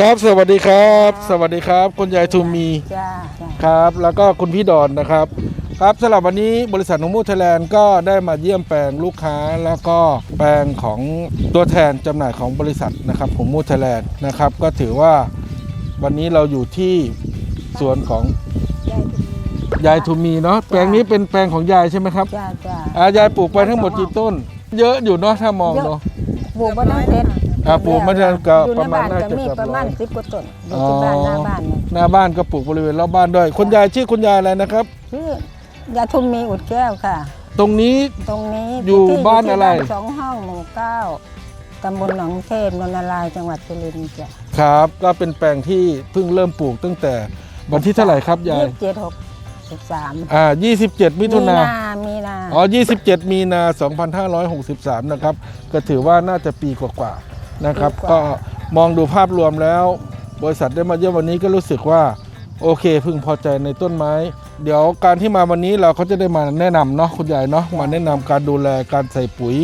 ครับ สวัสดีครับ สวัสดีครับ คุณยายทุมมีจ้าจ้าครับ แล้วก็คุณพี่ดอนนะครับ ครับสำหรับวันนี้บริษัทนงมูไทยแลนด์ก็ได้มาเยี่ยมแปลงลูกค้า แล้วก็แปลงของตัวแทนจำหน่ายของบริษัทนะครับของมูไทยแลนด์นะครับก็ถือว่าวันนี้เราอยู่ที่สวนของยายทุมยายทุมมีเนาะแปลงนี้เป็นแปลงของยายใช่ไหมครับจ้าจ้าอายายปลูกไปทั้งหมดกี่ต้น เยอะอยู่เนาะถ้ามองเนาะปลูกมาตั้งเสร็จ อ่าปลูกมาตั้งก็อยู่ประในมาณบ้านน่าก็จะมีเกือบประมาณร้อยสิบกว่าต้นอยู่ที่บ้านหน้าบ้านเนี่ยหน้าบ้านก็ปลูกบริเวณรอบบ้านด้วย คุณยายชื่อคุณยายอะไรนะครับชื่อยายทุมมีอุดแก้วค่ะ ตรงนี้ ตรงนี้อยู่ที่บ้านอะไร ที่สองห้องหมู่เก้าตำบลหนองเทพนนทลายจังหวัดสุรินทร์จ้ะครับก็เป็นแปลงที่เพิ่งเริ่มปลูกตั้งแต่วันที่เท่าไหร่ครับยายยี่สิบเจ็ดหกสิบสามอ่า27 มิถุนามีนาอ๋อ27 มีนา 2563 นะครับ ก็ถือว่าน่าจะปีกว่าๆ นะครับ ก็มองดูภาพรวมแล้ว บริษัทได้มาเยี่ยมวันนี้ก็รู้สึกว่าโอเคพึงพอใจในต้นไม้ เดี๋ยวการที่มาวันนี้เราก็จะได้มาแนะนำเนาะคุณยายเนาะมาแนะนำการดูแลการใส่ปุ๋ย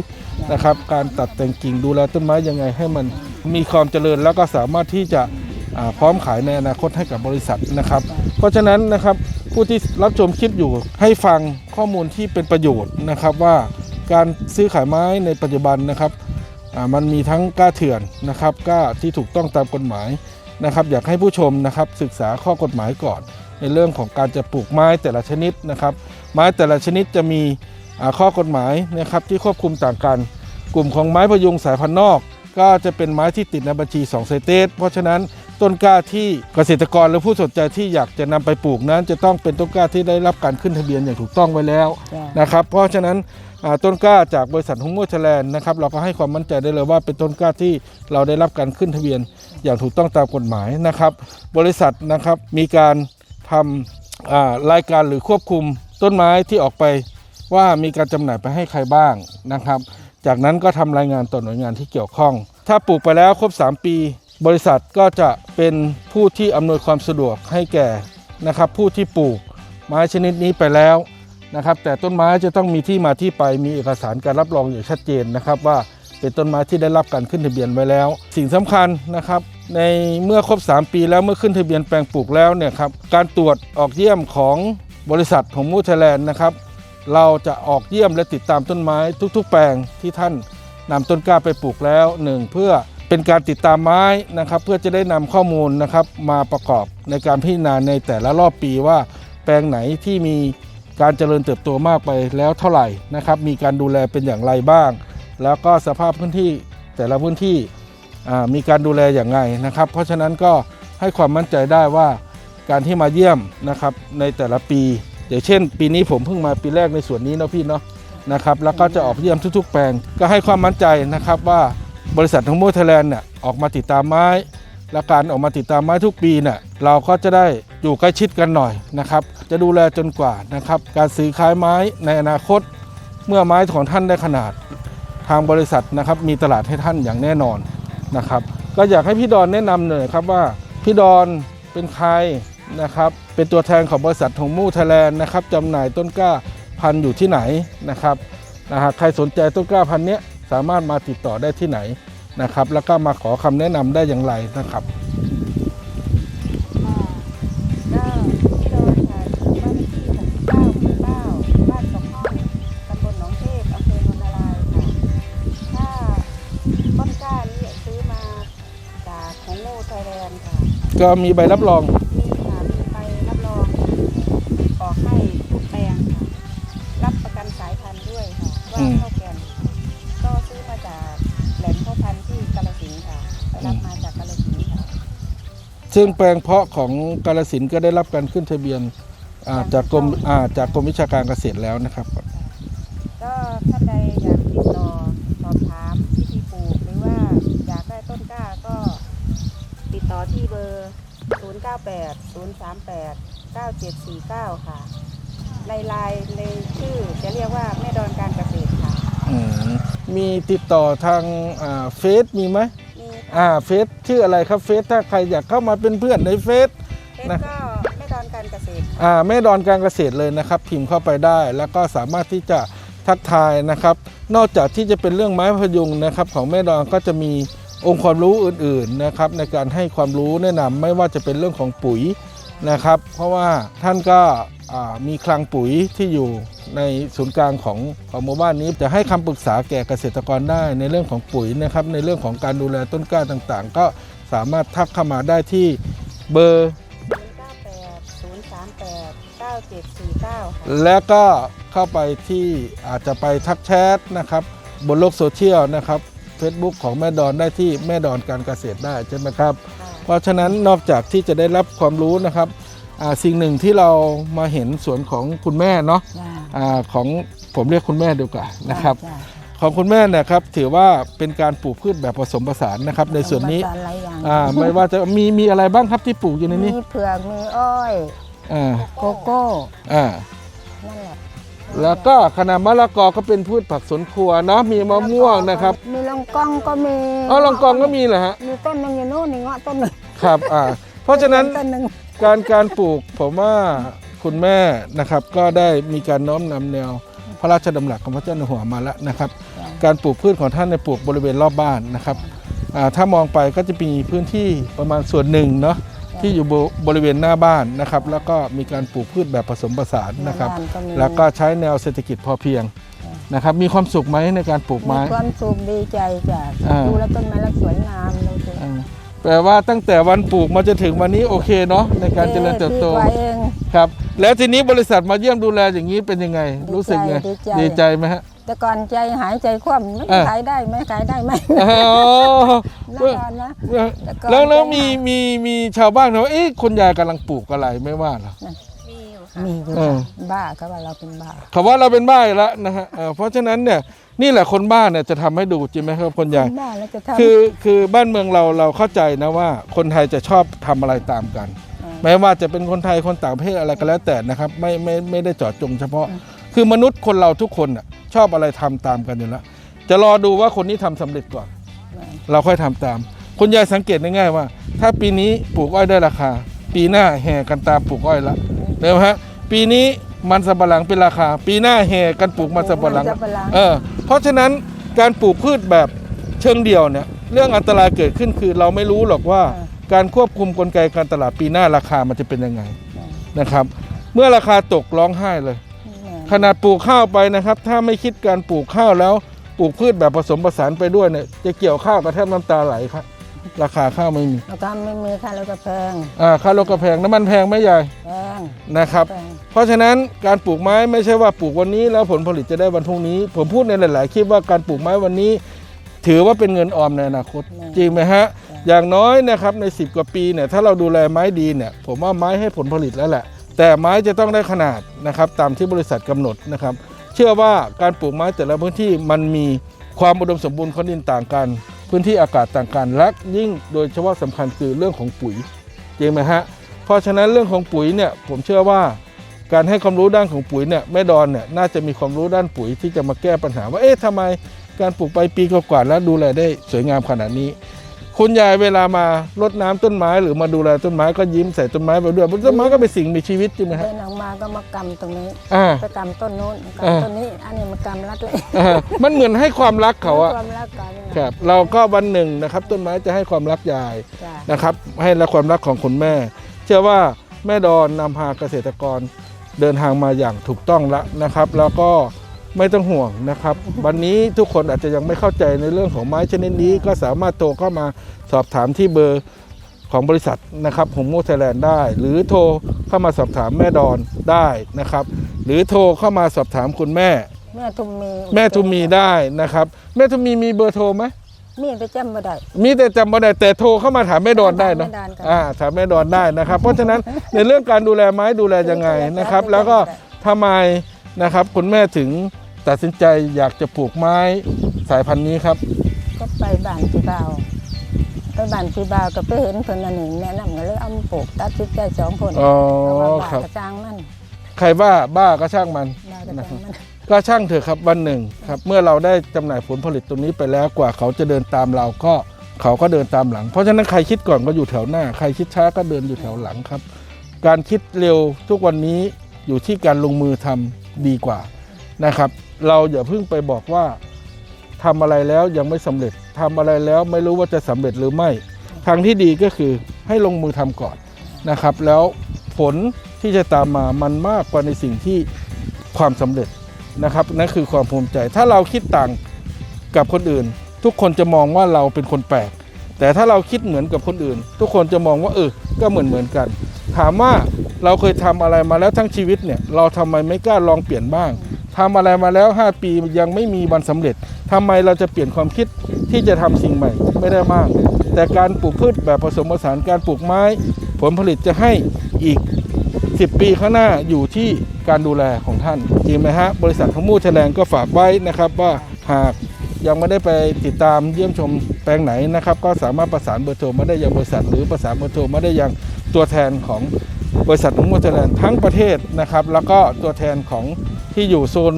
นะครับ การตัดแต่งกิ่งดูแลต้นไม้ยังไงให้มันมีความเจริญแล้วก็สามารถที่จะอ่าพร้อมขายในอนาคตให้กับบริษัทนะครับ เพราะฉะนั้นนะครับผู้ที่รับชมคลิปอยู่ให้ฟังข้อมูลที่เป็นประโยชน์นะครับว่าการซื้อขายไม้ในปัจจุบันนะครับ มันมีทั้งกล้าเถื่อนนะครับกล้าที่ถูกต้องตามกฎหมายนะครับ อยากให้ผู้ชมนะครับศึกษาข้อกฎหมายก่อน ในเรื่องของการจะปลูกไม้แต่ละชนิดนะครับ ไม้แต่ละชนิดจะมีข้อกฎหมายนะครับที่ควบคุมต่างกัน กลุ่มของไม้พยุงสายพันธุ์นอก ก็จะเป็นไม้ที่ติดในบัญชี2ไซเตสเพราะฉะนั้นต้นกล้าที่เกษตรกรหรือผู้สนใจที่อยากจะนำไปปลูกนั้น จะต้องเป็นต้นกล้าที่ได้รับการขึ้นทะเบียนอย่างถูกต้องไว้แล้วนะครับ เพราะฉะนั้น ต้นกล้าจากบริษัทฮงโมชแลนด์นะครับเราก็ให้ความมั่นใจได้เลยว่าเป็นต้นกล้าที่เราได้รับการขึ้นทะเบียนอย่างถูกต้องตามกฎหมายนะครับ บริษัทนะครับมีการทำรายการหรือควบคุมต้นไม้ที่ออกไปว่ามีการจำหน่ายไปให้ใครบ้างนะครับ จากนั้นก็ทำรายงานต่อหน่วยงานที่เกี่ยวข้อง ถ้าปลูกไปแล้วครบ 3 ปี บริษัทก็จะเป็นผู้ที่อำนวยความสะดวกให้แก่นะครับผู้ที่ปลูกไม้ชนิดนี้ไปแล้ว นะครับ แต่ต้นไม้จะต้องมีที่มาที่ไปมีเอกสารการรับรองอย่างชัดเจนนะครับว่าเป็นต้นไม้ที่ได้รับการขึ้นทะเบียนไว้แล้ว สิ่งสำคัญนะครับ ในเมื่อครบ 3 ปีแล้วเมื่อขึ้นทะเบียนแปลงปลูกแล้วเนี่ยครับการตรวจออกเยี่ยมของบริษัทของมูไทแลนด์นะครับ เราจะออกเยี่ยมและติดตามต้นไม้ทุก ๆ แปลงที่ท่านนำต้นกล้าไปปลูกแล้วหนึ่งเพื่อเป็นการติดตามไม้นะครับ เพื่อจะได้นำข้อมูลนะครับมาประกอบในการพิจารณาในแต่ละรอบปีว่า แปลงไหนที่มี การเจริญเติบโตมากไปแล้วเท่าไหร่นะครับ มีการดูแลเป็นอย่างไรบ้าง แล้วก็สภาพพื้นที่แต่ละพื้นที่มีการดูแลอย่างไรนะครับ เพราะฉะนั้นก็ให้ความมั่นใจได้ว่าการที่มาเยี่ยมนะครับในแต่ละปี อย่างเช่น ปีนี้ผมเพิ่งมาปีแรกในส่วนนี้เนาะพี่เนาะนะครับแล้วก็จะออกเยี่ยมทุก ๆ แปลงก็ให้ความมั่นใจนะครับว่าบริษัททั้งโมไทยแลนด์เนี่ยออกมาติดตามไม้ และการออกมาติดตามไม้ทุกปีเนี่ยเราก็จะได้ อยู่ใกล้ชิดกันหน่อยนะครับ จะดูแลจนกว่านะครับ การซื้อขายไม้ในอนาคต เมื่อไม้ของท่านได้ขนาด ทางบริษัทนะครับมีตลาดให้ท่านอย่างแน่นอนนะครับ ก็อยากให้พี่ดอนแนะนำหน่อยครับว่าพี่ดอนเป็นใครนะครับ เป็นตัวแทนของบริษัทของมู่ไทยแลนด์นะครับจำหน่ายต้นกล้าพันธุ์อยู่ที่ไหนนะครับนะหากใครสนใจต้นกล้าพันธุ์เนี้ยสามารถมาติดต่อได้ที่ไหนนะครับ แล้วก็มาขอคำแนะนำได้อย่างไรนะครับ ก็มีใบรับรอง มีค่ะมีใบรับรองออกให้ทุกแปลงค่ะรับประกันสายพันธุ์ด้วยค่ะว่าอืมเข้าแกนก็ซื้อมาจากแหลมพ่อพันธุ์ที่กาลสินธุ์ค่ะไปรับมาจากกาลสินธุ์ค่ะ ซึ่งแปลงเพาะของกาลสินธุ์ก็ได้รับการขึ้นทะเบียนอ่าจากกรมอ่าจากกรมวิชาการเกษตรแล้วนะครับ ก็ท่านใดอยากติดต่อสอบถามวิธีปลูก หรือว่าอยากได้ต้นกล้าก็ติดต่อ ที่เบอร์ 098 038 9749 ค่ะ ในไลน์ในชื่อจะเรียกว่าแม่ดอนการเกษตรค่ะ อืมมีติดต่อทางอ่าเฟซมีไหมมีอ่าเฟซชื่ออะไรครับเฟซถ้าใครอยากเข้ามาเป็นเพื่อนในเฟซ เฟซนะ ก็แม่ดอนการเกษตรค่ะอ่าแม่ดอนการเกษตรเลยนะครับ พิมพ์เข้าไปได้ แล้วก็สามารถที่จะทักทายนะครับ นอกจากที่จะเป็นเรื่องไม้พยุงนะครับ ของแม่ดอนก็จะมีโอองค์ความรู้อื่นๆนะครับในการให้ความรู้แนะนำไม่ว่าจะเป็นเรื่องของปุ๋ยนะครับ เพราะว่าท่านก็อ่ามีคลังปุ๋ยที่อยู่ในศูนย์กลางของของหมู่บ้านนี้จะให้คำปรึกษาแก่เกษตรกรได้ในเรื่องของปุ๋ยนะครับ ในเรื่องของการดูแลต้นกล้าต่างๆ ก็สามารถทักเข้ามาได้ที่เบอร์098 038 9749 ค่ะแล้วก็เข้าไปที่อาจจะไปทักแชทนะครับ บนโลกโซเชียลนะครับ Facebook ของแม่ดอนได้ที่แม่ดอนการเกษตรได้ใช่ไหมครับค่ะเพราะฉะนั้นนอกจากที่จะได้รับความรู้นะครับอ่าสิ่งหนึ่งที่เรามาเห็นสวนของคุณแม่เนาะจ้าอาของผมเรียกคุณแม่ดีกว่านะครับจ้าของคุณแม่เนี่ยครับถือว่าเป็นการปลูกพืชแบบผสมผสานนะครับ ในส่วนนี้ผสมผสาหลายอย่างอ่าไม่ว่าจะมีมีอะไรบ้างครับที่ปลูกอยู่ในนี้มีเผือกมีอ้อยอ่าโกโก้อ่านั่นแหละ แล้วก็คณะมะละกอก็เป็นพืชผักสวนครัวเนาะมีมะม่วงนะครับ มีลองกองก็มีอ๋อลองกองก็มีเหรอฮะมีต้นหนึงอยู่นู่นนี่เงาะต้นหนึงครับอ่าเพราะฉะนั้นต้นหนึงการการปลูกผมว่าคุณแม่นะครับ ก็ได้มีการน้อมนำแนวพระราชดำรัสของพระเจ้าอยู่หัวมาแล้วนะครับ การปลูกพืชของท่านในยปลูกบริเวณรอบบ้านนะครับอ่าถ้ามองไปก็จะมีพื้นที่ประมาณส่วนหนึ่งเนาะ ที่อยู่บบริเวณหน้าบ้านนะครับ แล้วก็มีการปลูกพืชแบบผสมผสานนะครับหาานมี แล้วก็ใช้แนวเศรษฐกิจพอเพียงนะครับ มีความสุขไหมในการปลูกมีไม้ ความสุขดีใจจ้ะอ่า ดูแล้วต้นไม้แล้วสวยงามดูสิอ่าแปลว่าตั้งแต่วันปลูกมาจนถึงวันนี้โอเคเนาะในการเจริญเติบโตดีกว่าเอง ครับแล้วทีนี้บริษัทมาเยี่ยมดูแลอย่างนี้เป็นยังไง รู้สึกไงดีใจดีใจ ไหมฮะ แต่ก่อนใจหายใจคว่ำไม่อ่าขายได้ไหมขายได้ไหมอ๋อแน่นอนนะแต่ก่อนแล้วแล้วใจหายมีมีมีชาวบ้านเขาว่าเอ๊ะคนยายกำลังปลูกอะไรไม่ว่าเหรอ มีอยู่ค่ะ มีอยู่เออบ้าก็ว่าเราเป็นบ้าเขาว่าเราเป็นบ้าอีกแล้วนะฮะเออเพราะฉะนั้นเนี่ยนี่แหละคนบ้าเนี่ยจะทำให้ดูจริงไหมครับคนยาย บ้าแล้วจะทำ คือคือบ้านเมืองเราเราเข้าใจนะว่า คนไทยจะชอบทำอะไรตามกันอ่าแม้ว่าจะเป็นคนไทยคนต่างประเทศอะไรก็แล้วแต่นะครับ ไม่ไม่ไม่ได้เจาะจงเฉพาะอืม คือมนุษย์คนเราทุกคนน่ะชอบอะไรทำตามกันอยู่แล้ว จะรอดูว่าคนนี้ทำสำเร็จก่อน เราค่อยทำตาม คุณยายสังเกตง่ายๆว่า ถ้าปีนี้ปลูกอ้อยได้ราคา ปีหน้าแห่กันตามปลูกอ้อยละเห็นไหมฮะปีนี้มันสำปะหลังเป็นราคา ปีหน้าแห่กันปลูกมันสำปะหลังมันสำปะหลังเออเพราะฉะนั้นการปลูกพืชแบบเชิงเดี่ยวเนี่ยเรื่องอันตรายเกิดขึ้นคือเราไม่รู้หรอกว่าการควบคุมกลไกการตลาดปีหน้าราคามันจะเป็นยังไงนะครับ เมื่อราคาตกร้องไห้เลย ขนาดปลูกข้าวไปนะครับ ถ้าไม่คิดการปลูกข้าวแล้วปลูกพืชแบบผสมผสานไปด้วยเนี่ยจะเกี่ยวข้าวกระแทบน้ำตาไหลครับราคาข้าวไม่มีแล้วก็ไม่มีค่ารถกระแพงอ่าค่ารถก็แพงน้ำมันแพงไหมยายแพงนะครับ แพงเพราะฉะนั้นการปลูกไม้ไม่ใช่ว่าปลูกวันนี้แล้วผลผลิตจะได้วันพรุ่งนี้ ผมพูดในหลาย ๆ คลิปว่าการปลูกไม้วันนี้ ถือว่าเป็นเงินออมในอนาคต จริงไหมฮะ อย่างน้อยนะครับใน 10 กว่าปีเนี่ยถ้าเราดูแลไม้ดีเนี่ยผมว่าไม้ให้ผลผลิตแล้วแหละ แต่ไม้จะต้องได้ขนาดนะครับตามที่บริษัทกำหนดนะครับ เชื่อว่าการปลูกไม้แต่ละพื้นที่มันมีความอุดมสมบูรณ์ของดินต่างกัน พื้นที่อากาศต่างกันและยิ่งโดยเฉพาะสำคัญคือเรื่องของปุ๋ยจริงไหมฮะเพราะฉะนั้นเรื่องของปุ๋ยเนี่ยผมเชื่อว่าการให้ความรู้ด้านของปุ๋ยเนี่ยแม่ดอนเนี่ยน่าจะมีความรู้ด้านปุ๋ยที่จะมาแก้ปัญหาว่าเอ๊ะทำไมการปลูกไปปีกว่าแล้วดูแลได้สวยงามขนาดนี้ คุณยายเวลามารดน้ำต้นไม้หรือมาดูแลต้นไม้ก็ยิ้มใส่ต้นไม้ไปด้วยเพราะต้นไม้ก็เป็นสิ่งมีชีวิตจริงไหมฮะเดินออกมาก็มากำตรงนี้อ่าไปกำต้นโน้นอ่ากำต้นนี้อันนี้มากำรัดเลยอ่ามันเหมือนให้ความรักเขาอะความรักกันเนี่ยครับ เราก็วันหนึ่งนะครับ ต้นไม้จะให้ความรักยายจ้ะนะครับ ให้และความรักของคุณแม่ เชื่อว่าแม่ดอนนำพาเกษตรกรเดินทางมาอย่างถูกต้องแล้วนะครับ แล้วก็ ไม่ต้องห่วงนะครับ วันนี้ทุกคนอาจจะยังไม่เข้าใจในเรื่องของไม้ชนิดนี้ ก็สามารถโทรเข้ามาสอบถามที่เบอร์ของบริษัทนะครับหงโมไทยแลนด์ได้ หรือโทรเข้ามาสอบถามแม่ดอนได้นะครับ หรือโทรเข้ามาสอบถามคุณแม่ แม่ทุมมีแม่ทุมมีได้นะครับ แม่ทุมมีมีเบอร์โทรไหมมีแต่จำไม่ได้ มีแต่จำไม่ได้แต่โทรเข้ามาถามแม่ดอนได้เนาะแม่ดอนครับอ่าถามแม่ดอนได้นะครับ เพราะฉะนั้นในเรื่องการดูแลไม้ดูแลยังไงนะครับ แล้วก็ทำไมนะครับคุณแม่ถึง ตัดสินใจอยากจะปลูกไม้สายพันธุ์นี้ครับ ก็ไปบ้านพี่บ่าวไปบ้านพี่บ่าวก็ไปเห็นเพิ่นอันหนึ่งแนะนำก็เลยเอามาปลูกตัดสินใจสองคนอ๋อเพราะว่าบ้าครับ กระจ้างมันใครบ้าบ้าก็ช่างมัน บ้ากระจ้างมัน ก็ช่างเถอะครับวันหนึ่งครับเมื่อเราได้จำหน่ายผลผลิตตรงนี้ไปแล้วกว่าเขาจะเดินตามเราก็เขาก็เดินตามหลัง เพราะฉะนั้นใครคิดก่อนก็อยู่แถวหน้า ใครคิดช้าก็เดินอยู่แถวหลังครับ การคิดเร็วทุกวันนี้อยู่ที่การลงมือทำดีกว่านะครับ เราอย่าเพิ่งไปบอกว่าทำอะไรแล้วยังไม่สำเร็จทำอะไรแล้วไม่รู้ว่าจะสำเร็จหรือไม่ ทางที่ดีก็คือให้ลงมือทำก่อนนะครับ แล้วผลที่จะตามมามันมากกว่าในสิ่งที่ความสำเร็จนะครับนั่นคือความภูมิใจ ถ้าเราคิดต่างกับคนอื่น ทุกคนจะมองว่าเราเป็นคนแปลก แต่ถ้าเราคิดเหมือนกับคนอื่น ทุกคนจะมองว่าเออก็เหมือนเหมือนกัน ถามว่าเราเคยทำอะไรมาแล้วทั้งชีวิตเนี่ยเราทำไมไม่กล้าลองเปลี่ยนบ้าง ทำอะไรมาแล้ว 5 ปียังไม่มีวันสำเร็จทำไมเราจะเปลี่ยนความคิดที่จะทำสิ่งใหม่ไม่ได้บ้างแต่การปลูกพืชแบบผสมผสานการปลูกไม้ ผลผลิตจะให้อีก 10 ปีข้างหน้าอยู่ที่การดูแลของท่าน จริงไหมฮะ บริษัทของมูแถลงก็ฝากไว้นะครับว่าหากยังไม่ได้ไปติดตามเยี่ยมชมแปลงไหนนะครับ ก็สามารถประสานเบอร์โทรมาได้ยังบริษัท หรือประสานเบอร์โทรมาได้ยังตัวแทนของบริษัทของมูแถลงทั้งประเทศนะครับ แล้วก็ตัวแทนของ ที่อยู่โซน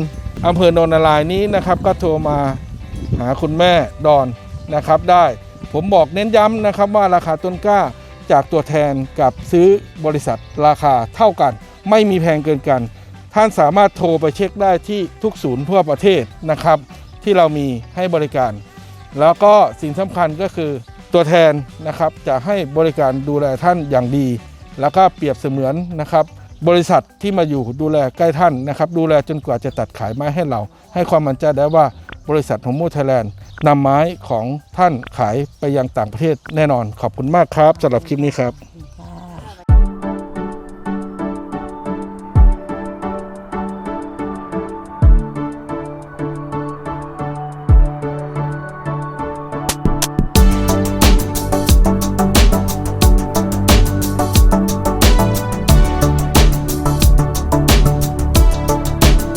อำเภอโนนนารายณ์นี้นะครับ ก็โทรมาหาคุณแม่ดอนนะครับได้ผมบอกเน้นย้ำนะครับว่าราคาต้นกล้าจากตัวแทนกับซื้อบริษัทราคาเท่ากัน ไม่มีแพงเกินกัน ท่านสามารถโทรไปเช็คได้ที่ทุกศูนย์ทั่วประเทศนะครับ ที่เรามีให้บริการ แล้วก็สิ่งสำคัญก็คือตัวแทนนะครับจะให้บริการดูแลท่านอย่างดี แล้วก็เปรียบเสมือนนะครับ บริษัทที่มาอยู่ดูแลใกล้ท่านนะครับดูแลจนกว่าจะตัดขายไม้ให้เรา ให้ความมั่นใจได้ว่าบริษัทโฮมูไทยแลนด์นำไม้ของท่านขายไปยังต่างประเทศแน่นอน ขอบคุณมากครับสำหรับคลิปนี้ครับ